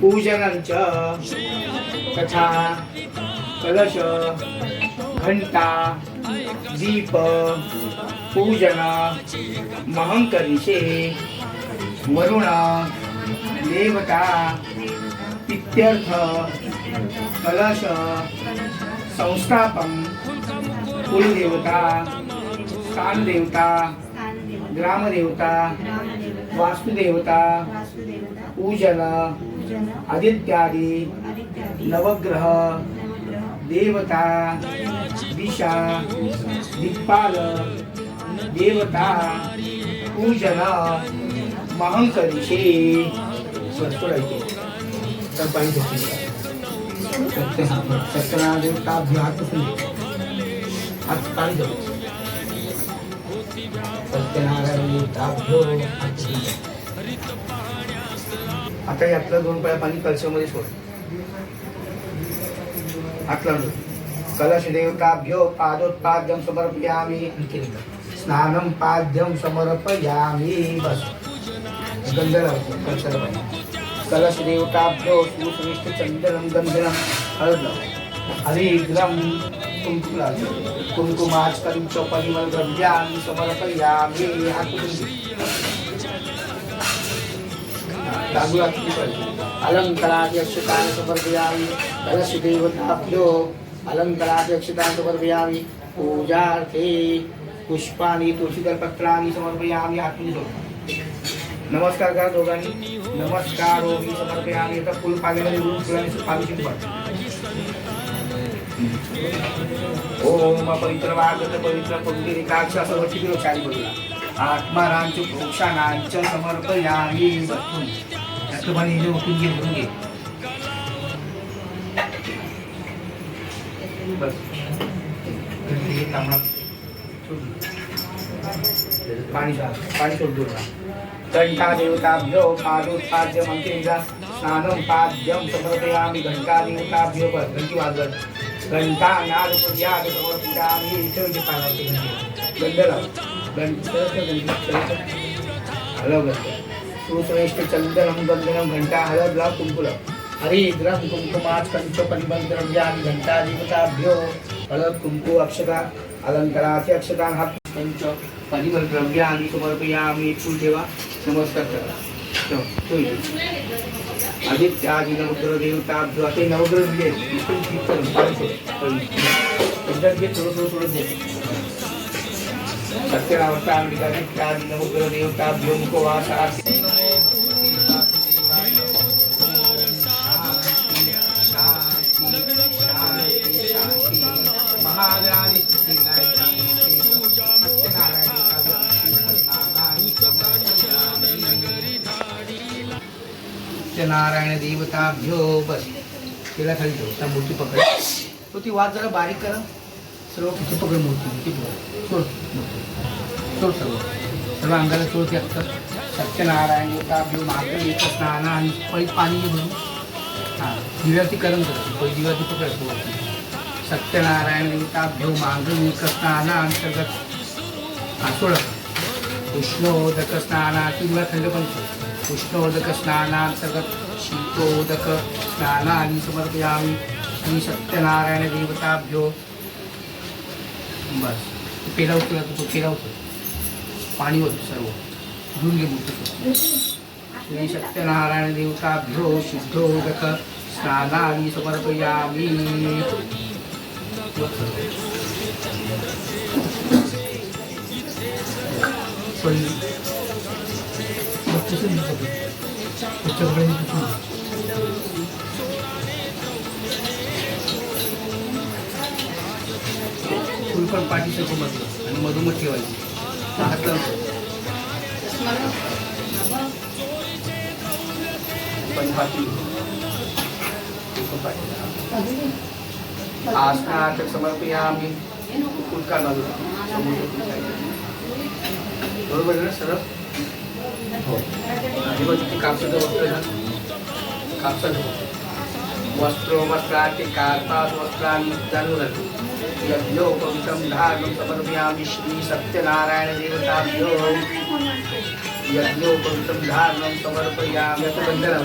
पूजनञ्च तथा कलश घंटा दीप पूजन महंकरिषे वरुण देवता इत्यर्थ कलश संस्थापन कुलदेवता स्थानदेवता ग्रामदेवता वास्तुदेवता पूजन आदित्यादि नवग्रह देवता दिशा दिक्पाल देवता पूजन महंकरिषे सोडायचे तर. हात पाणी जाऊ सत्यनारायण देवताभ्यो. आता यातला दोन पाय पाणी कलशामध्ये सोड. आतला लावून कलश देवताभ्यो पादोत्पाद्यम समर्पयामी. स्नानम पाद्यम समर्पयामी. बस. गंध लावतो कलशाला पाणी कलश देवताभ्यो सुश्रेष्ठ चंदनम गंधनम हळद हरिग्रम हरिग्रम कुंकुम लावतो चौपाली चौपरिमल द्रव्यामी समर्पयामी. हा पुसून घे. तांदूळाची पाहिजे? अलंकाराध्यक्षतान समर्पयामि कलशदेवताभ्यो अलंकाराध्यक्षतान समर्पयामि पूजार्थे पुष्पाणि तुळशीदलपत्राणि समर्पयामि आत्मनि नमस्कार करा दोघांनी. नमस्कार हो मी समर्पयामी. आता फुल पाण्यामध्ये गुरु फुलाने पाणी शिंपड ओम पवित्र वागत पवित्र पंक्ती पुंडलिकाक्ष सर्व किती लोक चारी बोलला आत्मारांच प्रोक्षानांच समर्पयामी बसून त्याचं पाणी इथे उठून घे भरून घे। बस। पाणी पाणी घंटा देवताभ्यो पादोत्पाद्यम अंकिता स्नानं पाद्यम घंटा देवताभ्यो घंटी वाजत घंटा नाद इथे पाण्याची घंटी। लाव गंध हलव गंध सुश्रेष्ठ घंटा हळद लाव कुंकू लाव हरी द्रम कुंकुमाच कंच परिमल द्रव्यान घंटा देवताभ्यो हळद कुंकू अक्षता अलंकाराचे अक्षता हा पंच परिमल द्रव्यानि समर्पयामि फूल ठेवा नमस्कार. करा ठेवा, ठेव नवग्रह देवताभ्यो ते नवग्रह दिले थोडं थोडं थोडं दे सत्यनावता आदित्यादि नवग्रह देवताभ्यो मुखवास आरती महाराणी सत्यनारायण देवताभ्यो बस. तिला खाली ठेव त्या मूर्ती पकड. तो ती वाद जरा बारीक करा. सर्व पकड मूर्ती किती सोड. मूर्ती. तो सर्व सर्व अंगाला सोड असतं सत्यनारायण देवताभ्यो मागं येतं स्नान आणि पळीत पाणी घेऊन हां दिव्यावरती करतो. पळी दिव्यावरती पकडतो सत्यनारायण देवताभ्यो मागं येतं स्नान अंतर्गत हा सोड. उष्णोदक स्नानाची मला थंड पण सोड. उष्णोदक स्नानांतर्गत शीतोदक स्नानाने समर्पयामी. आणि सत्यनारायण देवताभ्यो बस. पेला उचला तो पेला उचल पाणी होतं सर्व. धुवून घे मूर्ती श्री सत्यनारायण देवताभ्यो समर्पयामि. पहिली बच्चेचं दिसत त्याच्याकडे फुलपण पाठीचं कोमतलं आणि मधोमध ठेवायची. हात लावतो पण पाठी फुलपण पाठीला. आसनात समर्पयामि फुलका बाजूला समोर फुलका. बरोबर आहे ना सरळ हो आणि मग तिथे कापसाचं वस्त्र आहे ना कापसाचं वस्त्र वस्त्र वस्त्राचे कार्पास वस्त्रांनी जाणून राहतो यज्ञोपवितं धार्मं समर्पयामि श्री सत्यनारायण देवताभ्यो। यज्ञोपवितं धारणं समर्पयामि चन्दनं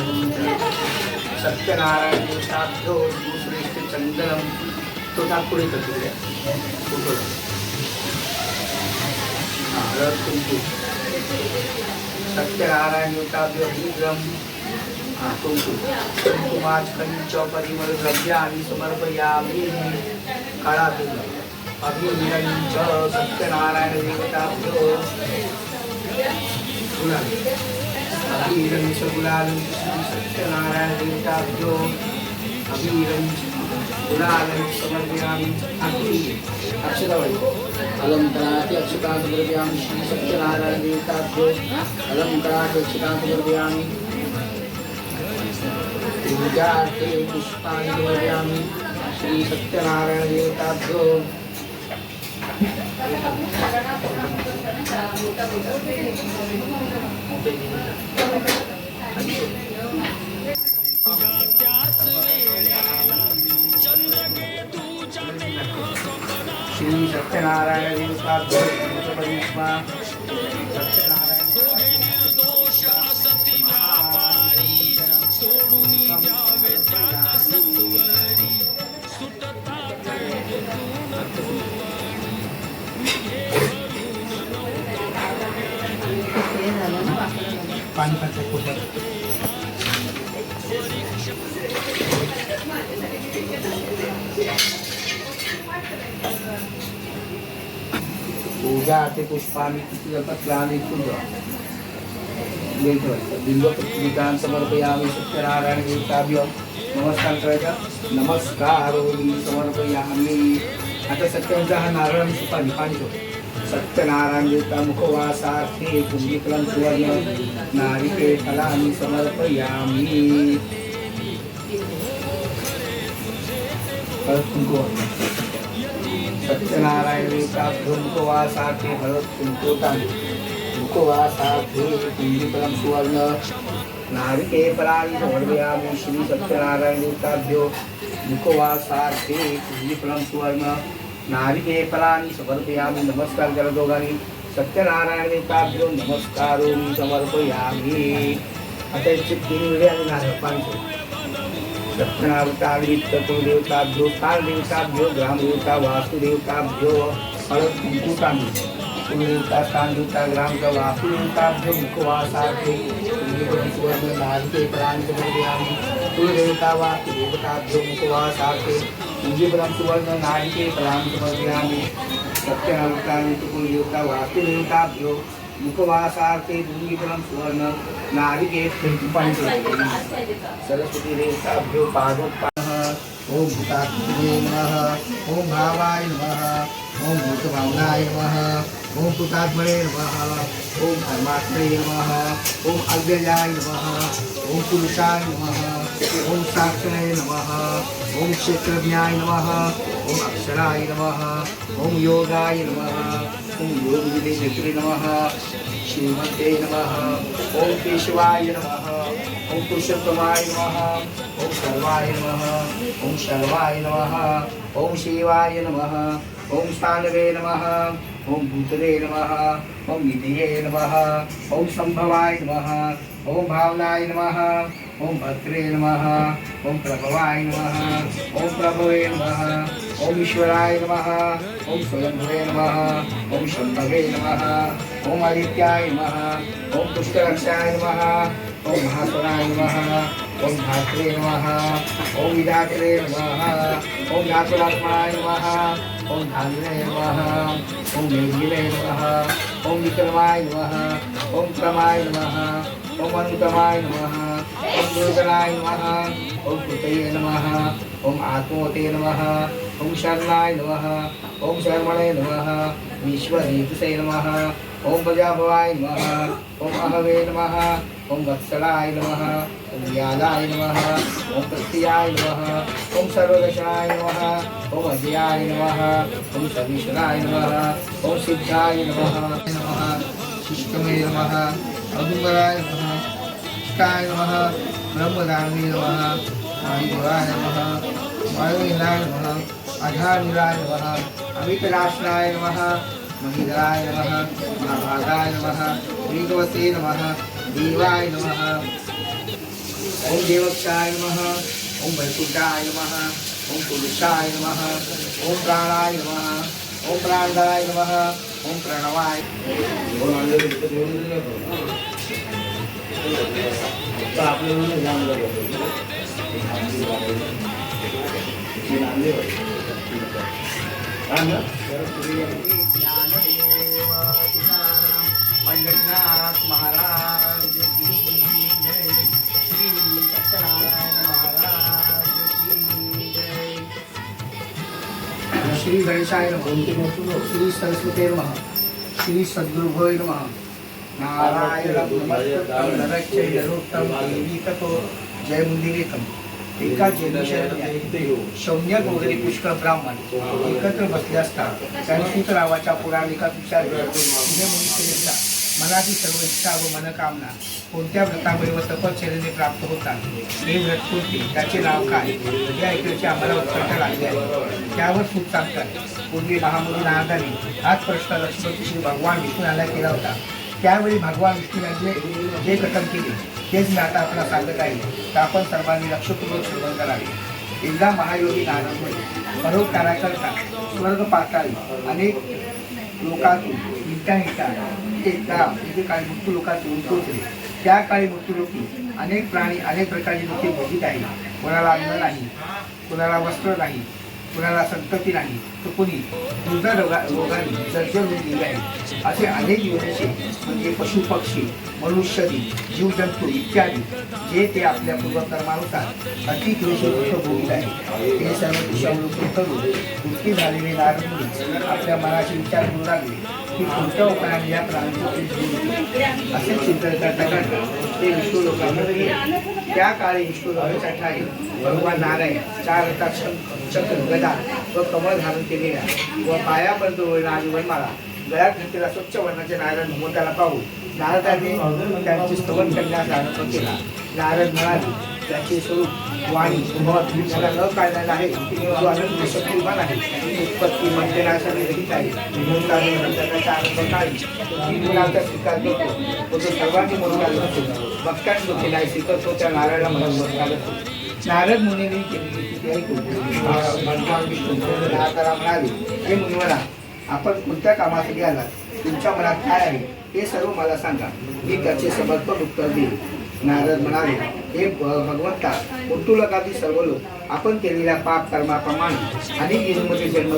सत्यनारायणदेवताभ्यो लावतो सत्यनारायण श्रेष्ठ तो टाक पुढे कर तिकडे हळद कुंकू सत्यनारायण देवताभ्यो विग्रम कुंकू कुंकुमाच पंच समर्पयामि। काळा तुला अभिनिरंच सत्यनारायण देवताभ्यो गुलाल अभिरंच गुलाल सत्यनारायण देवताभ्यो अभिरंच गुलाल समर्पयामि अग्नि अक्षरावळी अलंकाराति अक्षता समर्पयामि श्री सत्यनारायण देवताभ्यो अलंकाराति अक्षता समर्पयामि पूजार्थे पुष्पाणि समर्पयामि श्री सत्यनारायण देवताभ्यो श्री सत्यनारायण परिष्मा सत्यनारायण पाणी पाणी कुठं? पूजा ते पुष्पाने किती जातात लहान इथून बिल्वपत्रिकां समर्पयामि सत्यनारायण काव्य नमस्कार करायचा नमस्कार मी आता सत्यांचा हा नारळ आणि सुपारी पाणी ठेव सत्यनारायण देवता मुखवासार्थे पुंजीकरण सुवर्ण नारिके फलानि समर्पयामि। हळद कुंकू। सत्यनारायण मुखवासार्थे हळद कुंकू मुखवासार्थे पुंजीकरण सुवर्ण नारिके फलानि समर्पयामि। श्री सत्यनारायण मुखवासार्थे पुण्यकलं सुवर्ण नाविके फलानि समर्पयामि नमस्कार करा दोघांनी सत्यनारायण देवताभ्यो नमस्कारो मी समर्पयामि। आता याचे तीन वेळे आणि नारपांचे पाणी ठेव. सत्यनारायण देवताभ्यो काल देवताभ्यो ग्रामदेवता वासुदेवताभ्यो हळद कुलदेवता स्थानदेवता ग्रामचा वासुदेवताभ्यो मुखवासार्थे नाविके नारिके फलानि समर्पयामि। कुलदेवता वासुदेवताभ्यो मुखवासार्थे पूज्यपरम सुवर्ण नारिके फलानि समर्पयामि सत्यनारायण कुलदेवता वासुदेवताभ्यो मुखवासार्थे भूमिपरम सुवर्ण नारिके पाणी सरस्वती देवताभ्यो पादोत्पादः ओम भूतात्मने नमः ओम भावाय नमः. ॐ भूतभावनाय नमः ओम भूतात्मने नमः ओम परमात्मने नमः ओम अव्ययाय नमः ओम पुरुषाय नमः ओम साक्षिणे नमः ओम क्षेत्रज्ञाय नमः ओम अक्षराय नमः ॐ योगाय नमः ॐ नेत्रे नमः श्रीमते नमः ओम केशवाय नमः ओम पुरुषोत्तमाय नमः ओम सर्वाय नमः ॐ शर्वाय नमः ओम शिवाय नमः ॐ स्थानवे नमः ॐ भूतले नमः ॐ निधये नमः ॐ सम्भवाय नमः ॐ भावनाय नमः ॐ भद्रे नमः ॐ प्रभवाय नमः ॐ प्रभवे नमः ॐ ईश्वराय नमः ॐ स्वयंभवे नमः ॐ शम्भवे नमः ॐ आदित्याय नमः ॐ पुष्करक्षाय नमः ॐ महासनाय नमः ॐ धात्रे नमः ॐ विधात्रे नमः ॐ धातुरात्मनाय नमः ॐ धान्द्रे नमः ॐ निर्गिले नमः ॐ विक्रमाय नमः ॐ क्रमाय नमः ॐ अनुतमाय नमः ॐ दुर्गणाय नमः ॐ कृतये नमः ॐ आत्मवते नमः ॐ शरणाय नमः ॐ शर्मणे नमः विश्वहेतुसे नमः ॐ प्रजाभवाय नमः ॐ अहवे नमः ॐ वत्सलाय नमः ॐ व्यालाय नमः ॐ प्रत्याय नमः ॐ सर्वदशाय नमः ॐ अजयाय नमः ॐ सर्वेश्वराय नमः ॐ सिद्धाय नमः नमः शिष्टमे नमः औदुम्बराय नमः शिष्टाय नमः। ब्रह्मदानी नमः। वायुदेवाय नमः। वायुलीनाय नमः। आधारनीलाय नमः। अमितराष्ट्राय नमः। महीधराय नमः। महाभागाय नमः। श्रीगवते नमः। देवाय नमः। ओम देवक्षाय नमः। ओम वैकुंठाय नमः। ओम पुरुषाय नमः। ओम प्राणाय नमः। ओम प्राणदाय नमः। ओम प्रणवाय पंढरनाथ महाराज की श्री सत्यनारायण महाराज श्री गणेशाय नमः। श्री सरस्वती नमः। श्री सद्गुरुभय नमः। नारायण जय एका जन्मशैली पुष्कळ ब्राह्मण एकत्र बसले असता संस्कृत रावाच्या पुराणिकात विचार मनाची सर्व इच्छा व मनकामना कोणत्या व्रतामुळे व तपश्चर्याने प्राप्त होतात हे व्रत कोणते त्याचे नाव काय या ऐकण्याची आम्हाला उत्कंठ लागली आहे त्यावर खूप सांगतात पूर्वी महामुनी नारदाने हाच प्रश्न लक्ष्मण श्री भगवान विष्णूला केला होता. त्यावेळी भगवान विष्णूने जे जे कथन केले तेच मी आता आपल्याला सांगत आहे. तर आपण सर्वांनी लक्षपूर्वक श्रवण करावे. एकदा महायोगी नारायण परोपकाराकरता स्वर्ग पाताळी अनेक लोकातून हिंटा हिंटा एक म्हणजे काही मृत्यू लोकात येऊन पोहोचले. त्या काळी मृत्यूलोकी अनेक प्राणी अनेक प्रकारची दुःखे भोगीत आहे कोणाला अन्न नाही कोणाला वस्त्र नाही कुणाला संतती नाही तर कुणी दुर्धा रोगा रोगाने जर्जर गेले आहे असे अनेक जीवनाचे म्हणजे पशु पक्षी मनुष्यदी जीवजंतू इत्यादी जे ते आपल्या पूर्वकर्मानुसार अति क्लेश दुःख आहे ते सर्व दिशावलोकन करून दुःखी झालेले नारंगी आपल्या मनाचे विचार करू लागले. की कोणत्या उपायाने या प्राण्याचे जीव असे चिंतन करता करता ते विष्णुलोकामध्ये गेले. त्या काळी विष्णुलोकाच्या ठाई भगवान नारायण चार हातात चक्र गदा व कमळ धारण केलेल्या व पायापर्यंत वळणारी वनमाळा. गळ्यात घातलेला स्वच्छ वर्णाचे नारायण भगवंताला पाहून नारदाने त्यांचे स्तवन करण्यास आरंभ केला. नारद म्हणाले त्याचे स्वरूप वाणी मत त्याला न काढलेला आहे. जो अनंत शक्तिमान आहे उत्पत्ती म्हणजे मंदिरासाठी रहित आहे. विनोदाने नंतरचा आरंभ काढी तीन गुणांचा स्वीकार करतो. तो तो सर्वांनी मोठा नसतो भक्तांनी दुःखी नाही स्वीकारतो त्या नारायणला म्हणून मोठा नसतो नारद मुनीने केलेली स्थिती ऐकून भगवान विष्णू नारदाला म्हणाले हे मुनिवरा आपण कोणत्या कामासाठी आलात तुमच्या मनात काय आहे? हे सर्व मला सांगा. मी त्याचे समर्पण उत्तर देईल नारद म्हणाले हे भगवंता कुटुलकातील सर्व लोक आपण केलेल्या पाप कर्माप्रमाणे अनेक जीवनमध्ये जन्म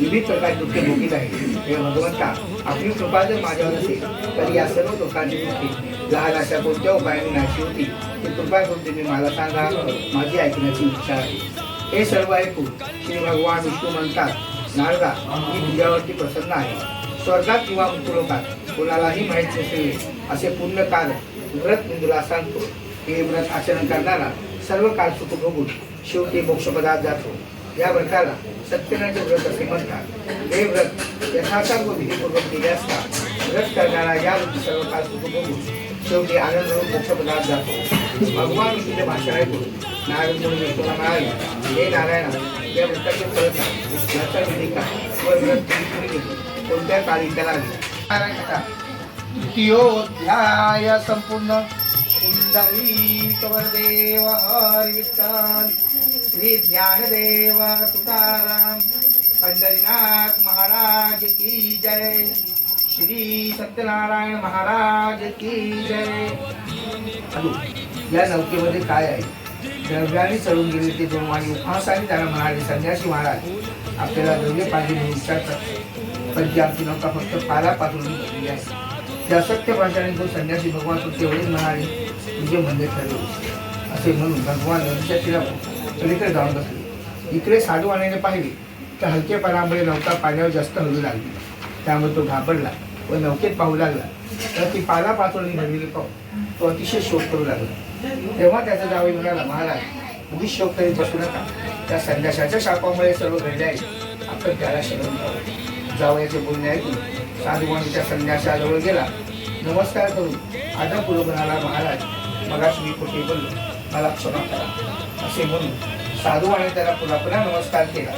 विविध प्रकारचे दुःखे भोगीत आहे हे भगवंता आपली कृपा जर माझ्यावर असेल तर या सर्व लोकांची दुःखी लहान अशा कोणत्या उपायाने नाशी होती ते कृपा करून तुम्ही मला सांगा. माझी ऐकण्याची इच्छा आहे. हे सर्व ऐकून श्री भगवान विष्णू म्हणतात नारदा ही तुझ्यावरती प्रसन्न आहे. स्वर्गात किंवा मृत्यूलोकात कोणालाही माहीत नसेल असे पुण्य कार्य व्रत मी सांगतो. हे व्रत आचरण करणारा सर्व काळ सुख भोगून शेवटी मोक्षपदात जातो. या व्रताला सत्यनाचे व्रत असे म्हणतात. हे व्रत यथासार व विधीपूर्वक केले असता व्रत करणारा या व्रती सर्व काळ सुख भोगून शेवटी आनंद होऊन मोक्षपदात जातो. भगवान विष्णूचे भाषण ऐकून नारायण म्हणून विष्णूला म्हणाले हे नारायण या व्रताचे फळ व कोणत्या काळी करावे नारायण संपूर्ण कुंडली कवरदेव हरी श्री ज्ञानदेव तुकाराम पंढरीनाथ महाराज की जय श्री सत्यनारायण महाराज की जय या नौकेमध्ये काय आहे द्रव्याने चढून गेले ते दोन वाणी उपहासाने त्याला म्हणाले संन्यासी महाराज आपल्याला द्रव्य पाहिजे म्हणून विचारतात पण जी आमची नौका फक्त पाला पाठवून गेलेली आहे. त्या असत्य भाषाने तो संन्यासी भगवान तू तेवढेच म्हणाले तुझे मंदिर ठरले असे म्हणून भगवान नदीच्या तिला पलीकडे जाऊन बसले इकडे साधू आणायने पाहिले तर हलकेपणामुळे नौका पाण्यावर जास्त हलू लागली. त्यामुळे तो घाबरला व नौकेत पाहू लागला. तर ती पाला पाचोळी भरलेली पाहू तो अतिशय शोक करू लागला. तेव्हा त्याचा जावई म्हणाला महाराज उगीच शोक करीत बसू नका. त्या संन्यासाच्या शापामुळे सर्व घडले आहे आपण त्याला शरण जावयाचे बोलणे ऐकून साधूवानी त्या संन्यासाजवळ गेला. नमस्कार करून आता म्हणाला महाराज मगाशी मी कुठे बोललो. मला क्षमा करा. असे म्हणून साधूवाने त्याला पुन्हा पुन्हा नमस्कार केला.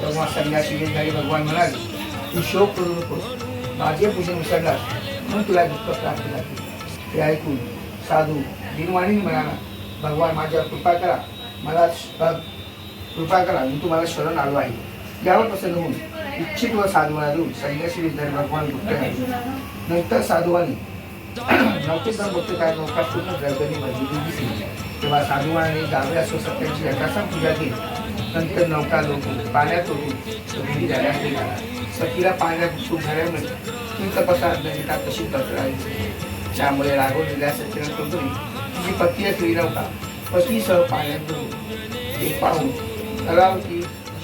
तेव्हा संन्यासी घेणारी भगवान म्हणाले तू शोक करू नकोस माझे पूजन विसरलास म्हणून तुला दुःख प्राप्त झाली. ते ऐकून साधू दिनवाणी म्हणाला भगवान माझ्यावर कृपा करा. मला कृपा करा मी तुम्हाला शरण आलो आहे. यावर प्रसन्न होऊन इच्छित व साधूला देऊन सैन्याशी विद्यार्थी भगवान गुप्त झाले नंतर साधुवानी नौकेत मोठे काय नौका पूर्ण द्रव्याने भरलेली दिसली तेव्हा साधुवाने डाव्या सत्यांची यथासाम पूजा केली. नंतर नौका लोटून पाण्यात ओढून घरी जाण्यास निघाला. सतीला पाण्यात चूक झाल्यामुळे ती तपासात नदीला तशी राहिली त्यामुळे रागवलेल्या सत्यनाथ कंपनी तिची पती असलेली नव्हता पतीसह पाण्यात बुडून हे पाहून कलावती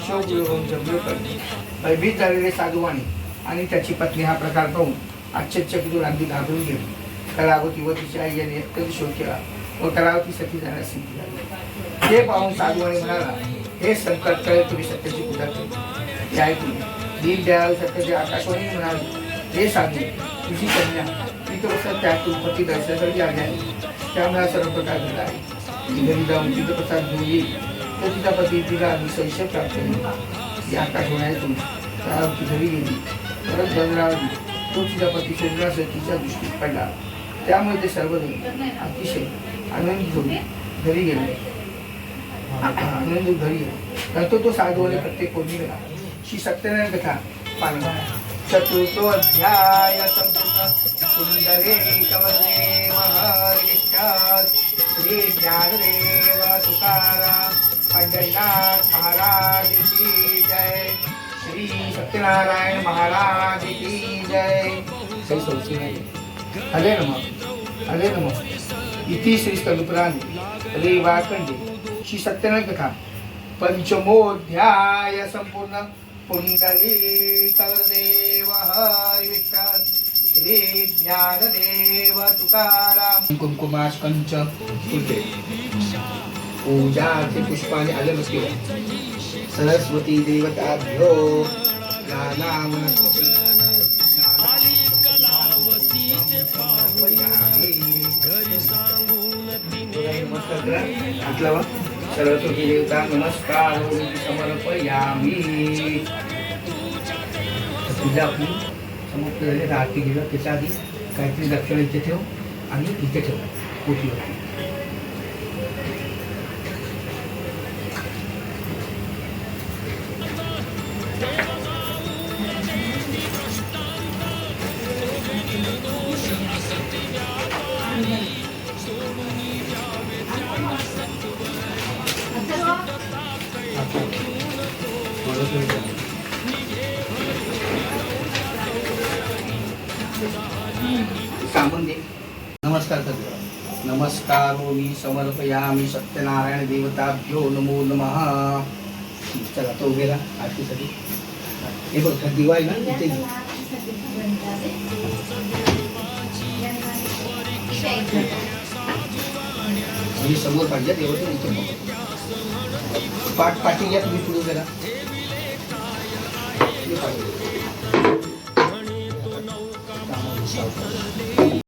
शोक होऊन जमलो करते भयभीत झालेले साधुवाणी आणि त्याची पत्नी हा प्रकार पाहून आश्चर्यचकितून अगदी घाबरून गेली. कलावती व तिच्या आई यांनी अत्यंत शोक केला व कलावती सती जाण्यास सिद्धी झाली. ते पाहून साधुवाणी म्हणाला हे संकट कळे तुम्ही सत्याची पूजा केली. ते ऐकून दीन दयाळ सत्याचे आकाशवाणी म्हणाले हे साधू तुझी कन्या तिथं कसं त्यातून पती दर्शनासाठी आली आहे. त्यामुळे सर्व प्रकार घडला आहे. घरी जाऊन तिथं प्रसाद घेऊन येईल तर तिचा पती तिला अतिशय प्राप्त होईल या आकाशवाण्यातून कलावती घरी गेली. परत बंदरावली तो तिचा पती शरीरासह तिच्या दृष्टीत पडला. त्यामुळे ते सर्वजण अतिशय आनंद होऊन घरी गेले. आनंद घरी गेले. नंतर तो साधूने प्रत्येक पौर्णिमेला श्री सत्यनारायण कथा पाहिला चतुर्थोऽध्याय संपूर्ण. सुंदरे कवले महारिष्ठात श्री ज्ञानदेव तुकाराम पंढरीनाथ महाराज की जय। श्री सत्यनारायण महाराज की जय। काही संशय नाही हरे नमः। हरे नमः। इति श्री स्तनुपुराणे हरे वाकंडे श्री सत्यनारायण कथा। पंचमोध्याय संपूर्ण। पुंडली कवरदेव हरी श्री ज्ञानदेव तुकाराम। कुंकुमाश कंच फुलते पूजाचे पुष्पाने आले नसते सरस्वती देवताभ्यो नाना वनस्पती सरस्वती देवता नमस्कार समर्पयामी। पूजा आपली आरती घेऊया त्याच्या आधी काहीतरी दक्षिणा इथे ठेव आणि इथे ठेव. पोटीवरती नमस्कार मी समर्पयामी सत्यनारायण देवताभ्यो नमो नमः चला तो गेला आरतीसाठी हे बघ दिवा आहे ना इथे. म्हणजे समोर पाहिजे देवाचं इथे. पाठ पाठी घ्या तुम्ही पुढे गेला पाठी.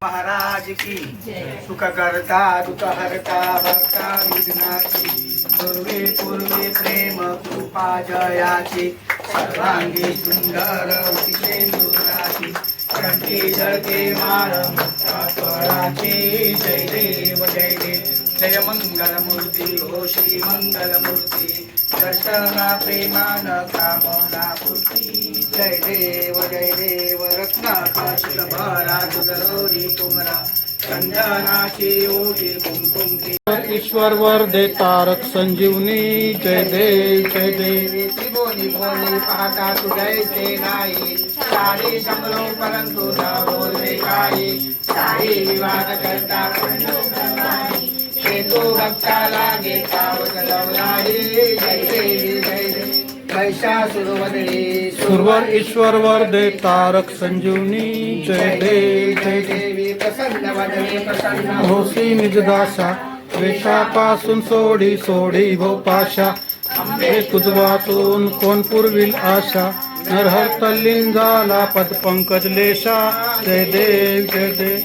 महाराज की। सुख करता दुख हरता भक्ता विघ्नाची। पूर्वे पूर्वे प्रेम कृपा जयाची। सर्वांगी सुंदर अतिशय दुराची कंठी जळते माळ मुक्तापराची जय देव जय देव। जय मंगल मूर्ती हो श्री मंगल मूर्ती। दर्शना प्रेमान कामना पूर्ती। जय देव जय देव कुमरा कुमकुम ईश्वर वर दे तारक संजीवनी जय देव जय देव बोली बोली पाहता तू जैसे नाही। सारी परंतु न बोलवे काही। सारी विवाद करता तो भक्ताला घेता वसलवलाही जय देव। सुरवर ईश्वर वर दे तारक संजीवनी जय देव जय देव। प्रसन्न वदने प्रसन्न होसी निजदाशा वेशापासून सोडी सोडी भो पाशा। हे तुझ वाचून कोण पुरविल आशा? नरहर तल्लीन झाला पद पंकज लेशा। जय देव जय देव।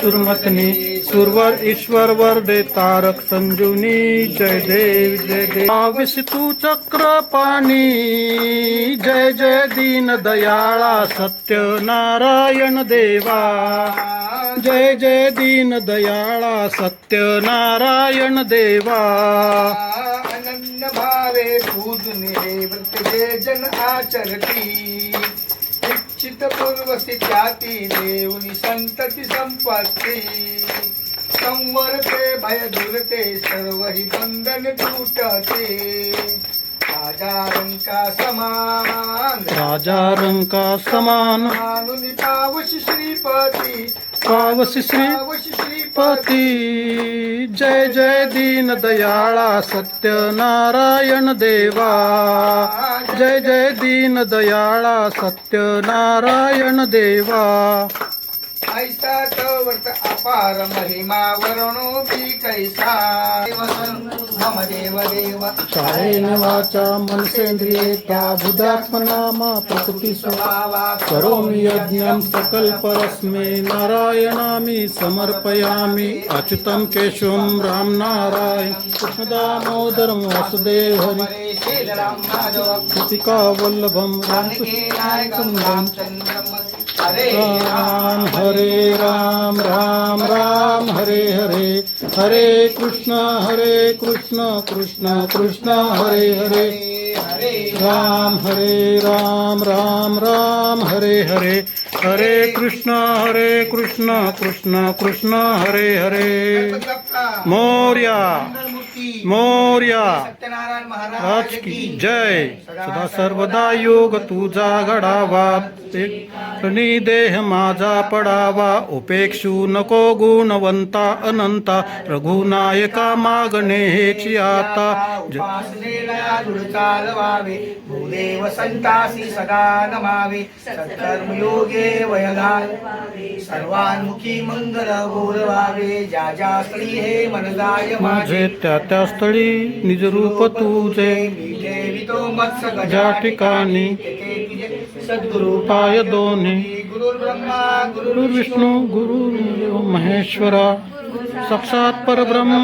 सुरमतनी सुरवर ईश्वर वर दे तारक संजीवनी जय देव जय देव. आविष तू चक्र पाणी जय जय दीन दयाळा सत्य नारायण देवा. जय जय दीन दयाळा सत्य नारायण देवा. आनंद भावे पूजने व्रत जे जन आचरती. इच्छित पूर्वसी त्याती देऊनी संतती संपत्ती. संवरते भय दुरते सर्व हि बंधन तुटते. राजा रंका समान. राजा रंका समान. मानुनी पावशी श्रीपती. पावसी श्री पावशी श्रीपती. पती. जय जय दीन दयाळा सत्य नारायण देवा. जय जय दीन दयाळा सत्य नारायण देवा. ऐसा तो वर्त अपार महिमा वरणो बी कैसा? मम देव देव कायेन वाचा मनसेंद्रिये त्या बुधात्मनामा प्रकृती भावा करोमि यज्ञं सकल्परस्मै नारायणामि समर्पयामि। अच्युतं केशवं राम नारायण। कृष्णदामोदरं वासुदेव हरि। श्रीराम माधव। कृतिका वल्लभं नायकं रामचन्द्रं राम हरे राम राम राम हरे हरे हरे कृष्ण हरे कृष्ण कृष्ण कृष्ण हरे हरे। हरे राम हरे राम राम राम हरे हरे हरे कृष्ण हरे कृष्ण कृष्ण कृष्ण हरे हरे। मोर्या। मोर्या। सत्यनारायण राज महाराज की जय। सदा सर्वदा योग तुझा घडावा देह माझा पडावा। उपेक्षू नको गुणवंता अनंता। रघुनायका मागणे हेची आता। चालवावे। भूदेव संतासी सदा नमावे। सत्कर्मयोगे वयगाल सर्वान्मुखी मंगल गौरवावे। ज्या ज्या स्त्री हे मनदाय माझे त्या त्या स्थळी निज रूप तुझे देवितो मत्स्य ज्या गजा ठिकाणी तेथे तुझे सद्गुरु पाय दोन्ही गुरु ब्रह्मा गुरु गुरु विष्णू गुरु महेश्वरा। साक्षात परब्रह्म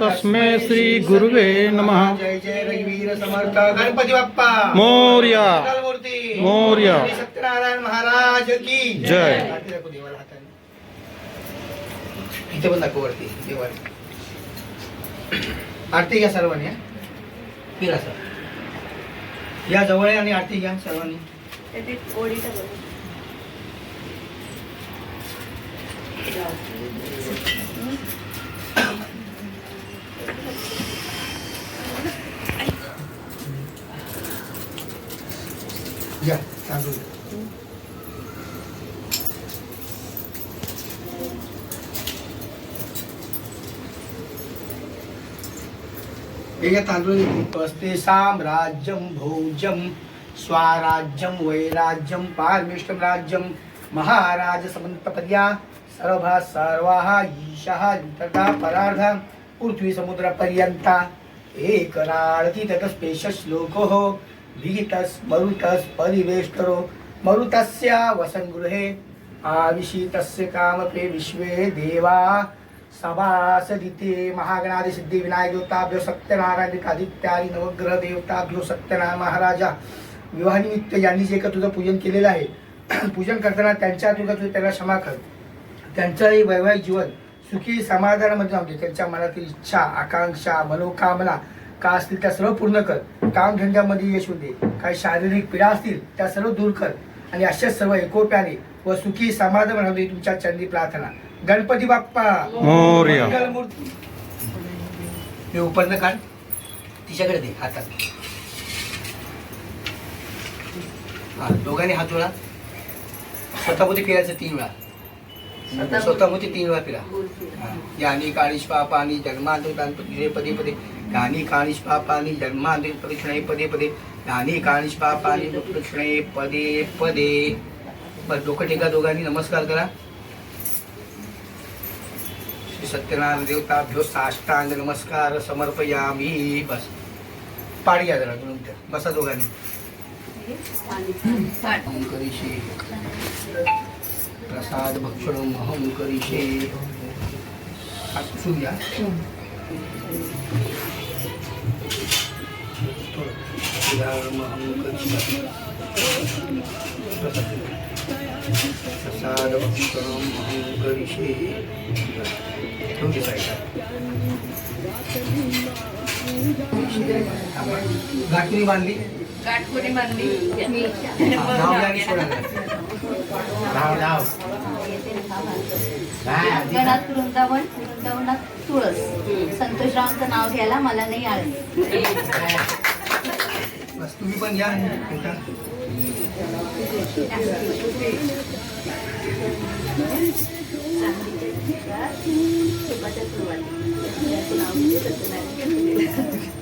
तस्मै श्री गुरुवे नमः। जय जय रघुवीर समर्थ गणपती बाप्पा मोर्या। मंगलमूर्ती मोर्या। श्री सत्यनारायण महाराज की जय. आरती दाखव देवाला हाताने. इथे पण दाखव वरती देवाला आरती घ्या सर्वांनी. फिरा सर या जवळ आहे आणि आरती घ्या सर्वांनी. घ्या तांदूळ घ्या. हे तांदूळ पस्ते साम्राज्यम भोजम स्वराज्यम वैराज्यम पारमेष्टम राज्यम महाराज समंतपर्या सर्वा सर्वाः ईशः तथा परार्ध पृथ्वी समुद्र पर्यंता एक तत स्पेश श्लोको विहितस मरुतस् परिवेष्टरो मरुतस्य आविशी तस्य कामपे विश्वे देवा। सभासदिते महागणादि सिद्धी विनायक देवताभ्यो सत्यनारायण नवग्रह देवताभ्यो सत्यनारायण महाराजा विवाहनिमित्त यांनी जे का तुझं पूजन केलेलं आहे पूजन करताना त्यांच्या तुझं तुझं त्यांना क्षमा कर. त्यांचंही वैवाहिक जीवन सुखी समाधानामध्ये आमचे त्यांच्या मनातील इच्छा आकांक्षा मनोकामना का असतील त्या सर्व पूर्ण कर. कामधंद्यामध्ये यश होऊ दे. काही शारीरिक पीडा असतील त्या सर्व दूर कर. आणि अशाच सर्व एकोप्याने व सुखी समाधान तुमच्या चंदी प्रार्थना. गणपती बाप्पा. मोरया. मंगलमूर्ती. हे उपरनं काढ. तिच्याकडे दे हातात. हा दोघांनी हात जोडा. स्वतःभोवती फिरायचं तीन वेळा. स्वतःभोवती. तीन वेळा फिरा. यानी काणीश पापानी जन्मांतरे पदे पदे यानी काणीश पापानी जन्मांतरे प्रदक्षिणे पदे पदे. यानी काणीश पापानी प्रदक्षिणे पदे पदे. बस डोकं टेका दोघांनी नमस्कार करा. श्री सत्यनारायण देवताभ्यो साष्टांग नमस्कार समर्पयामी बस. पाडी घ्या जरा दोन मिनिटं. बसा दोघांनी. अहं प्रसाद भक्षण अहं करीशे हात पुसून घ्या प्रसाद. भक्षणम अहं साईडला. गाठुरी बांधली गाठपुरी बांधली आणि गणात वृंदावन वृंदावनात तुळस. संतोषरावांचं नाव घ्यायला मला नाही आलं. बस तुम्ही पण Terima kasih.